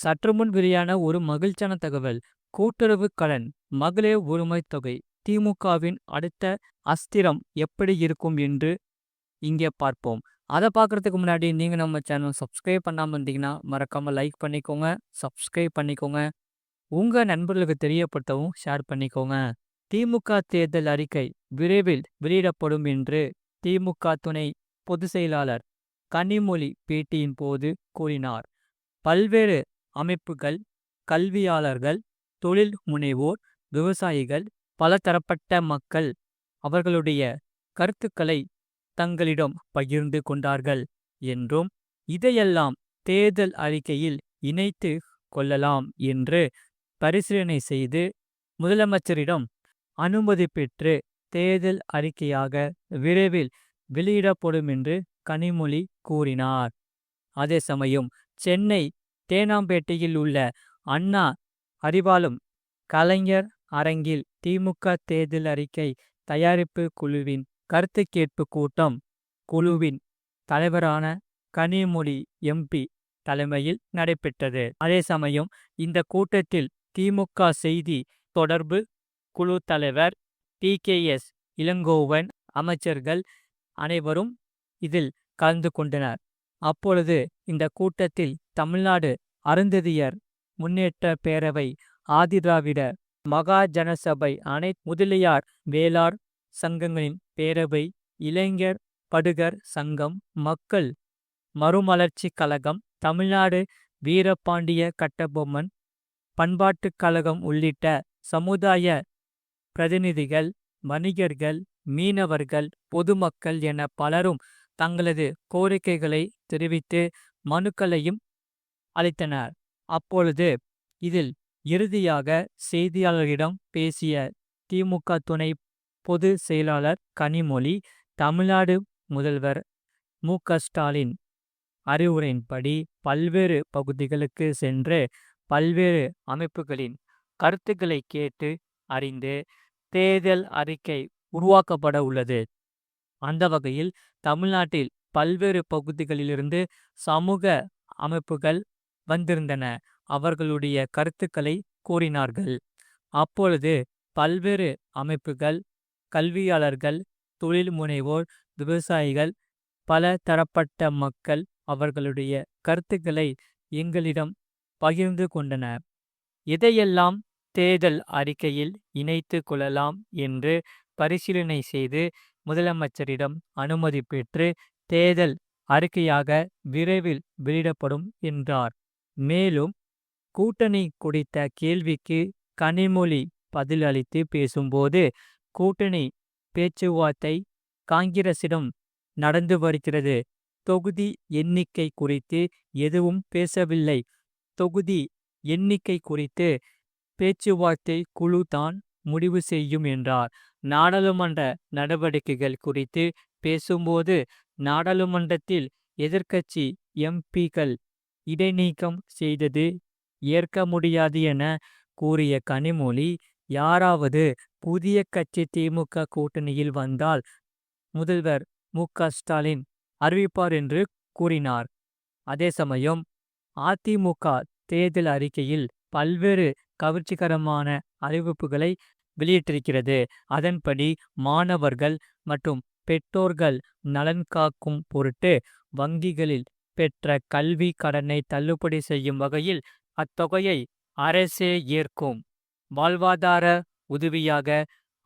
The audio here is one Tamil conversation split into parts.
சற்றுமுன் வெளியான ஒரு மகிழ்ச்சியான தகவல். கூட்டுறவு கடன் மகளிர் உரிமை தொகை திமுகவின் அடுத்த அஸ்திரம் எப்படி இருக்கும் என்று இங்கே பார்ப்போம். அதை பார்க்குறதுக்கு முன்னாடி நீங்கள் நம்ம சேனல் சப்ஸ்கிரைப் பண்ணாமல் இருந்தீங்கன்னா மறக்காமல் லைக் பண்ணிக்கோங்க சப்ஸ்கிரைப் பண்ணிக்கோங்க. உங்கள் நண்பர்களுக்கு தெரியப்படுத்தவும் ஷேர் பண்ணிக்கோங்க. திமுக தேர்தல் அறிக்கை விரைவில் வெளியிடப்படும் என்று திமுக துணை பொதுச் செயலாளர் கனிமொழி பேட்டியின் போது கூறினார். பல்வேறு அமைப்புகள் கல்வியாளர்கள் தொழில் முனைவோர் விவசாயிகள் பலதரப்பட்ட மக்கள். அவர்களுடைய கருத்துக்களை தங்களிடம் பகிர்ந்து கொண்டார்கள் என்றும் இதையெல்லாம் தேர்தல் அறிக்கையில் இணைத்து கொள்ளலாம் என்று பரிசீலனை செய்து முதலமைச்சரிடம் அனுமதி பெற்று தேர்தல் அறிக்கையாக விரைவில் வெளியிடப்படும் என்று கனிமொழி கூறினார். அதே சமயம் சென்னை தேனாம்பேட்டையில் உள்ள அண்ணா அறிவாலும் கலைஞர் அரங்கில் திமுக தேர்தல் அறிக்கை தயாரிப்பு குழுவின் கருத்து கேட்பு கூட்டம் குழுவின் தலைவரான கனிமொழி எம்பி தலைமையில் நடைபெற்றது. அதே சமயம் இந்த கூட்டத்தில் திமுக செய்தி தொடர்பு குழு தலைவர் டி கே எஸ் இளங்கோவன் அமைச்சர்கள் அனைவரும் இதில் கலந்து கொண்டனர். அப்பொழுது இந்த கூட்டத்தில் தமிழ்நாடு அருந்ததியர் முன்னேற்ற பேரவை ஆதிதிராவிட மகாஜனசபை அனை முதலியார் வேளார் சங்கங்களின் பேரவை இளைஞர் படுகர் சங்கம் மக்கள் மறுமலர்ச்சி கழகம் தமிழ்நாடு வீரபாண்டிய கட்டபொம்மன் பண்பாட்டுக் கழகம் உள்ளிட்ட சமுதாய பிரதிநிதிகள் வணிகர்கள் மீனவர்கள் பொதுமக்கள் என பலரும் தங்களது கோரிக்கைகளை தெரிவித்து மனுக்களையும் அளித்தனர். அப்பொழுது இதில் இறுதியாக செய்தியாளர்களிடம் பேசிய திமுக துணை பொது செயலாளர் கனிமொழி தமிழ்நாடு முதல்வர் மு. ஸ்டாலின் அறிவுரையின்படி பல்வேறு பகுதிகளுக்கு சென்று பல்வேறு அமைப்புகளின் கருத்துக்களை கேட்டு அறிந்து தேர்தல் அறிக்கை உருவாக்கப்பட உள்ளது. அந்த வகையில் தமிழ்நாட்டில் பல்வேறு பகுதிகளிலிருந்து சமூக அமைப்புகள் வந்திருந்தன. அவர்களுடைய கருத்துக்களை கூறினார்கள். அப்பொழுது பல்வேறு அமைப்புகள் கல்வியாளர்கள் தொழில் முனைவோர் விவசாயிகள் பல தரப்பட்ட மக்கள் அவர்களுடைய கருத்துக்களை எங்களிடம் பகிர்ந்து கொண்டனர் இதையெல்லாம் தேர்தல் அறிக்கையில் இணைத்து கொள்ளலாம் என்று பரிசீலனை செய்து முதலமைச்சரிடம் அனுமதி பெற்று தேர்தல் அறிக்கையாக விரைவில் வெளியிடப்படும் என்றார். மேலும் கூட்டணி குறித்த கேள்விக்கு கனிமொழி பதிலளித்து பேசும்போது கூட்டணி பேச்சுவார்த்தை காங்கிரசிடம் நடந்து வருகிறது. தொகுதி எண்ணிக்கை குறித்து எதுவும் பேசவில்லை. தொகுதி எண்ணிக்கை குறித்து பேச்சுவார்த்தை குழு தான் முடிவு செய்யும் என்றார். நாடாளுமன்ற நடவடிக்கைகள் குறித்து பேசும்போது நாடாளுமன்றத்தில் எதிர்க்கட்சி எம்பிக்கள் இடைநீக்கம் செய்தது ஏற்க முடியாது என கூறிய கனிமொழி யாராவது புதிய கட்சி திமுக கூட்டணியில் வந்தால் முதல்வர் மு. ஸ்டாலின் அறிவிப்பார் என்று கூறினார். அதே சமயம் அதிமுக தேர்தல் அறிக்கையில் பல்வேறு கவர்ச்சிகரமான அறிவிப்புகளை வெளியிட்டிருக்கிறது. அதன்படி மாணவர்கள் மற்றும் பெற்றோர்கள் நலன் காக்கும் பொருட்டு வங்கிகளில் பெற்ற கல்வி கடனை தள்ளுபடி செய்யும் வகையில் அத்தொகையை அரசே ஏற்கும். வாழ்வாதார உதவியாக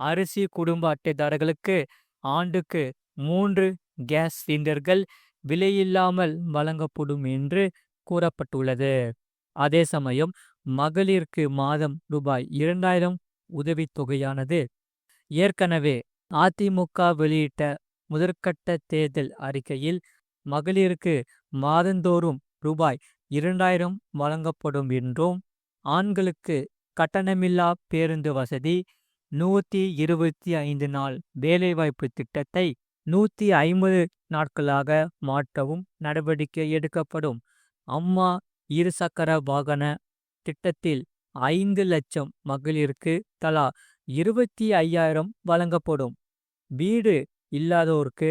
அரிசி குடும்ப அட்டைதாரர்களுக்கு ஆண்டுக்கு மூன்று கேஸ் சிலிண்டர்கள் விலையில்லாமல் வழங்கப்படும் என்று கூறப்பட்டுள்ளது. அதே சமயம் மகளிருக்கு மாதம் ரூபாய் இரண்டாயிரம் உதவித்தொகையானது. ஏற்கனவே அதிமுக வெளியிட்ட முதற்கட்ட தேர்தல் அறிக்கையில் மகளிருக்கு மாதந்தோறும் ரூபாய் இரண்டாயிரம் வழங்கப்படும் என்றும் ஆண்களுக்கு கட்டணமில்லா பேருந்து வசதி நூற்றி இருபத்தி ஐந்து நாள் வேலைவாய்ப்பு திட்டத்தை நூற்றி ஐம்பது நாட்களாக மாற்றவும் நடவடிக்கை எடுக்கப்படும். அம்மா இருசக்கர வாகன திட்டத்தில் ஐந்து லட்சம் மகளிருக்கு தலா இருபத்தி ஐயாயிரம் வழங்கப்படும். வீடு இல்லாதோருக்கு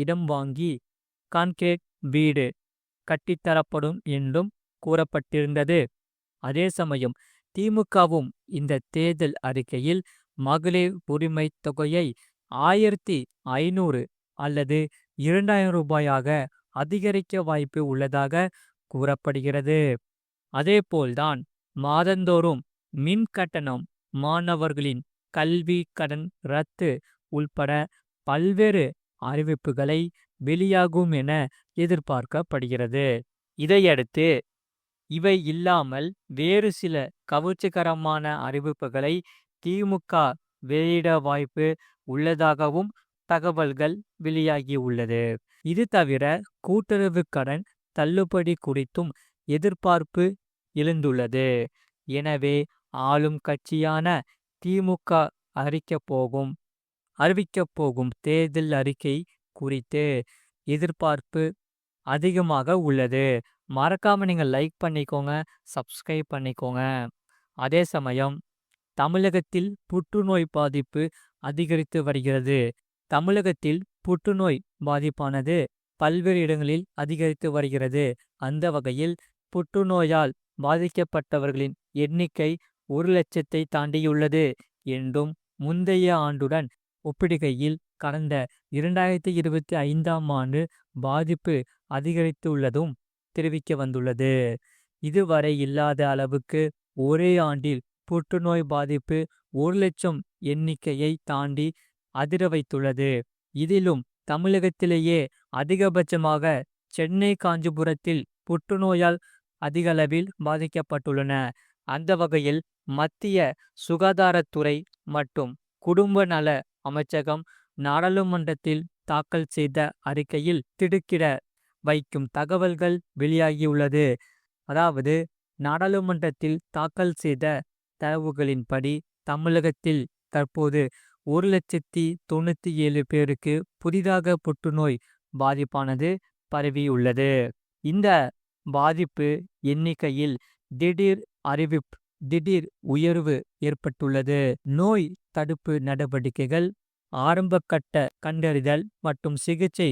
இடம் வாங்கி கான்கிரீட் வீடு கட்டித்தரப்படும் என்றும் கூறப்பட்டிருந்தது. அதே சமயம் திமுகவும் இந்த தேர்தல் அறிக்கையில் மகளிர் உரிமை தொகையை ஆயிரத்தி ஐநூறு அல்லது இரண்டாயிரம் ரூபாயாக அதிகரிக்க வாய்ப்பு உள்ளதாக கூறப்படுகிறது. அதேபோல்தான் மாதந்தோறும் மின் கட்டணம் மாணவர்களின் கல்வி கடன் ரத்து உள்பட பல்வேறு அறிவிப்புகளை வெளியாகும் என எதிர்பார்க்கப்படுகிறது. இதையடுத்து இவை இல்லாமல் வேறு சில கவர்ச்சிகரமான அறிவிப்புகளை திமுக வெளியிட வாய்ப்பு உள்ளதாகவும் தகவல்கள் வெளியாகியுள்ளது இது தவிர கூட்டுறவு கடன் தள்ளுபடி குறித்தும் எதிர்பார்ப்பு எழுந்துள்ளது. எனவே ஆளும் கட்சியான திமுக அறிக்கப் போகும் அறிவிக்கப் போகும் தேர்தல் அறிக்கை குறித்து எதிர்பார்ப்பு அதிகமாக உள்ளது. மறக்காமல் நீங்க லைக் பண்ணிக்கோங்க சப்ஸ்கிரைப் பண்ணிக்கோங்க. அதே சமயம் தமிழகத்தில் புற்றுநோய் பாதிப்பு அதிகரித்து வருகிறது. தமிழகத்தில் புற்றுநோய் பாதிப்பானது பல்வேறு இடங்களில் அதிகரித்து வருகிறது. அந்த வகையில் புற்றுநோயால் பாதிக்கப்பட்டவர்களின் எண்ணிக்கை ஒரு லட்சத்தை தாண்டியுள்ளது என்றும் முந்தைய ஆண்டுடன் ஒப்பிடுகையில் கடந்த இரண்டாயிரத்தி இருபத்தி ஐந்தாம் ஆண்டு பாதிப்பு அதிகரித்துள்ளதும் தெரிவிக்க வந்துள்ளது. இதுவரை இல்லாத அளவுக்கு ஒரே ஆண்டில் புற்றுநோய் பாதிப்பு ஒரு லட்சம் எண்ணிக்கையை தாண்டி அதிர வைத்துள்ளது. இதிலும் தமிழகத்திலேயே அதிகபட்சமாக சென்னை காஞ்சிபுரத்தில் புற்றுநோயால் அதிகளவில் பாதிக்கப்பட்டுள்ளன. அந்த வகையில் மத்திய சுகாதாரத்துறை மற்றும் குடும்ப நல அமைச்சகம் நாடாளுமன்றத்தில் தாக்கல் செய்த அறிக்கையில் திடுக்கிட வைக்கும் தகவல்கள் வெளியாகியுள்ளது. அதாவது நாடாளுமன்றத்தில் தாக்கல் செய்த தரவுகளின்படி தமிழகத்தில் தற்போது ஒரு லட்சத்தி தொண்ணூற்றி ஏழு பேருக்கு புதிதாக புற்றுநோய் பாதிப்பானது பரவியுள்ளது. இந்த பாதிப்பு எண்ணிக்கையில் திடீர் அறிவிப் திடீர் உயர்வு ஏற்பட்டுள்ளது. நோய் தடுப்பு நடவடிக்கைகள் ஆரம்பக்கட்ட கண்டறிதல் மற்றும் சிகிச்சை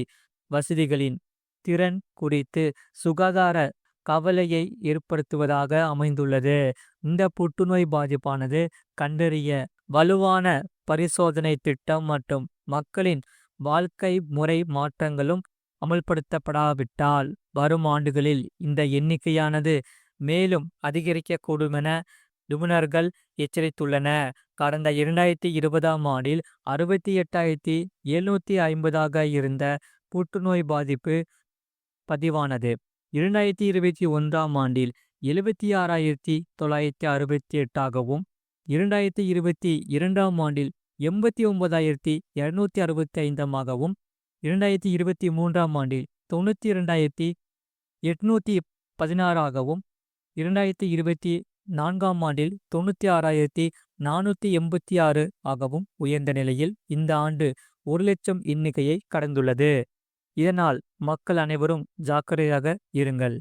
வசதிகளின் திறன் குறித்து சுகாதார கவலையை ஏற்படுத்துவதாக அமைந்துள்ளது. இந்த புற்றுநோய் பாதிப்பானது கண்டறிய வலுவான பரிசோதனை திட்டம் மற்றும் மக்களின் வாழ்க்கை முறை மாற்றங்களும் அமல்படுத்தப்படாவிட்டால் வரும் ஆண்டுகளில் இந்த எண்ணிக்கையானது மேலும் அதிகரிக்கக்கூடும் என நிபுணர்கள் எச்சரித்துள்ளன. கடந்த இரண்டாயிரத்தி இருபதாம் ஆண்டில் அறுபத்தி எட்டாயிரத்தி எழுநூற்றி ஐம்பதாக இருந்த புற்றுநோய் பாதிப்பு பதிவானது. இரண்டாயிரத்தி இருபத்தி ஒன்றாம் ஆண்டில் எழுபத்தி ஆறாயிரத்தி தொள்ளாயிரத்தி அறுபத்தி எட்டாகவும் இரண்டாயிரத்தி இருபத்தி இரண்டாம் ஆண்டில் எண்பத்தி ஒன்பதாயிரத்தி இரநூத்தி அறுபத்தி ஐந்தாகவும் இரண்டாயிரத்தி இருபத்தி மூன்றாம் ஆண்டில் தொண்ணூற்றி இரண்டாயிரத்தி எட்நூற்றி பதினாறாகவும் இரண்டாயிரத்தி இருபத்தி நான்காம் ஆண்டில் தொண்ணூற்றி ஆறாயிரத்தி நானூற்றி எண்பத்தி ஆறு ஆகவும் உயர்ந்த நிலையில் இந்த ஆண்டு ஒரு லட்சம் எண்ணிக்கையை கடந்துள்ளது. இதனால் மக்கள் அனைவரும் ஜாக்கிரதையாக இருங்கள்.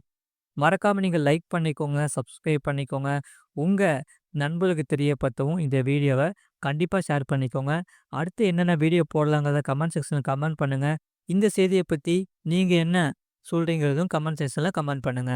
மறக்காம நீங்கள் லைக் பண்ணிக்கோங்க சப்ஸ்கிரைப் பண்ணிக்கோங்க. உங்க நண்பர்களுக்கு தெரியப்படுத்தவும் இந்த வீடியோவை கண்டிப்பாக ஷேர் பண்ணிக்கோங்க. அடுத்து என்னென்ன வீடியோ போடலாங்கிறத கமெண்ட் செக்ஷனில் கமெண்ட் பண்ணுங்க. இந்த செய்தியை பற்றி நீங்கள் என்ன சொல்கிறீங்கிறதும் கமெண்ட் செக்ஷனில் கமெண்ட் பண்ணுங்க.